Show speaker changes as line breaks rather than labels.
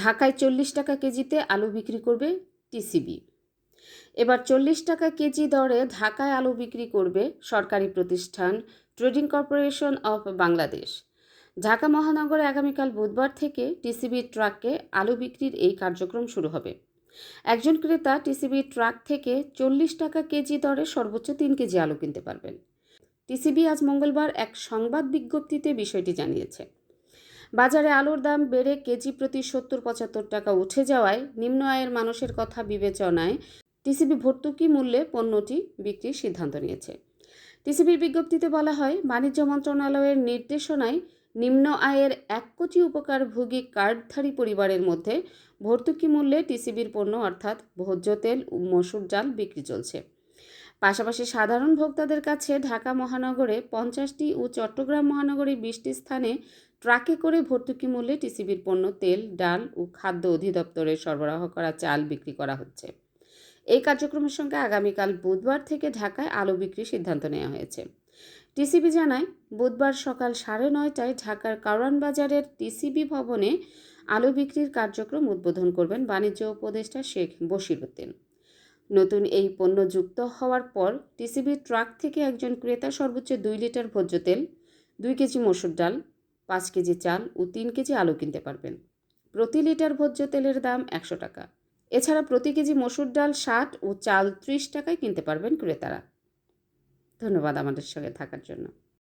ঢাকায় চল্লিশ টাকা কেজিতে আলু বিক্রি করবে টিসিবি। এবার চল্লিশ টাকা কেজি দরে ঢাকায় আলু বিক্রি করবে সরকারি প্রতিষ্ঠান trading corporation of Bangladesh. Dhaka মহানগরে আগামীকাল বুধবার থেকে টিসিবি ট্রাককে আলু বিক্রির এই কার্যক্রম শুরু হবে। একজন ক্রেতা টিসিবি ট্রাক থেকে চল্লিশ টাকা কেজি দরে সর্বোচ্চ তিন কেজি আলু কিনতে পারবেন। টিসিবি আজ মঙ্গলবার এক সংবাদ বিজ্ঞপ্তিতে বিষয়টি জানিয়েছে। বাজারে আলুর দাম বেড়ে কেজি প্রতি সত্তর পঁচাত্তর টাকা উঠে যাওয়ায় নিম্ন আয়ের মানুষের কথা বিবেচনায় টিসিবি ভর্তুকি মূল্যে পণ্যটি বিক্রির সিদ্ধান্ত নিয়েছে। টিসিবির বিজ্ঞপ্তিতে বলা হয়, বাণিজ্য মন্ত্রণালয়ের নির্দেশনায় নিম্ন আয়ের এক কোটি উপকারভোগী কার্ডধারী পরিবারের মধ্যে ভর্তুকি মূল্যে টিসিবির পণ্য অর্থাৎ ভোজ্য তেল মসুর ডাল বিক্রি চলছে। পাশাপাশি সাধারণ ভোক্তাদের কাছে ঢাকা মহানগরে পঞ্চাশটি ও চট্টগ্রাম মহানগরে বিশটি স্থানে ট্রাকে করে ভর্তুকি মূল্যে টিসিবির পণ্য, তেল, ডাল ও খাদ্য অধিদপ্তরের সরবরাহ করা চাল বিক্রি করা হচ্ছে। এই কার্যক্রমের সঙ্গে আগামীকাল বুধবার থেকে ঢাকায় আলু বিক্রির সিদ্ধান্ত নেওয়া হয়েছে। টিসিবি জানায়, বুধবার সকাল সাড়ে নয়টায় ঢাকার কারওয়ান বাজারের টিসিবি ভবনে আলু বিক্রির কার্যক্রম উদ্বোধন করবেন বাণিজ্য উপদেষ্টা শেখ বশিরউদ্দিন নতুন এই পণ্য যুক্ত হওয়ার পর টিসিবি ট্রাক থেকে একজন ক্রেতা সর্বোচ্চ দুই লিটার ভোজ্য তেল, দুই কেজি মসুর ডাল পাঁচ কেজি চাল ও তিন কেজি আলু কিনতে পারবেন। প্রতি লিটার ভোজ্য তেলের দাম একশো টাকা। এছাড়া প্রতি কেজি মসুর ডাল ষাট ও চাল ত্রিশ টাকায় কিনতে পারবেন ক্রেতারা। ধন্যবাদ আমাদের সঙ্গে থাকার জন্য।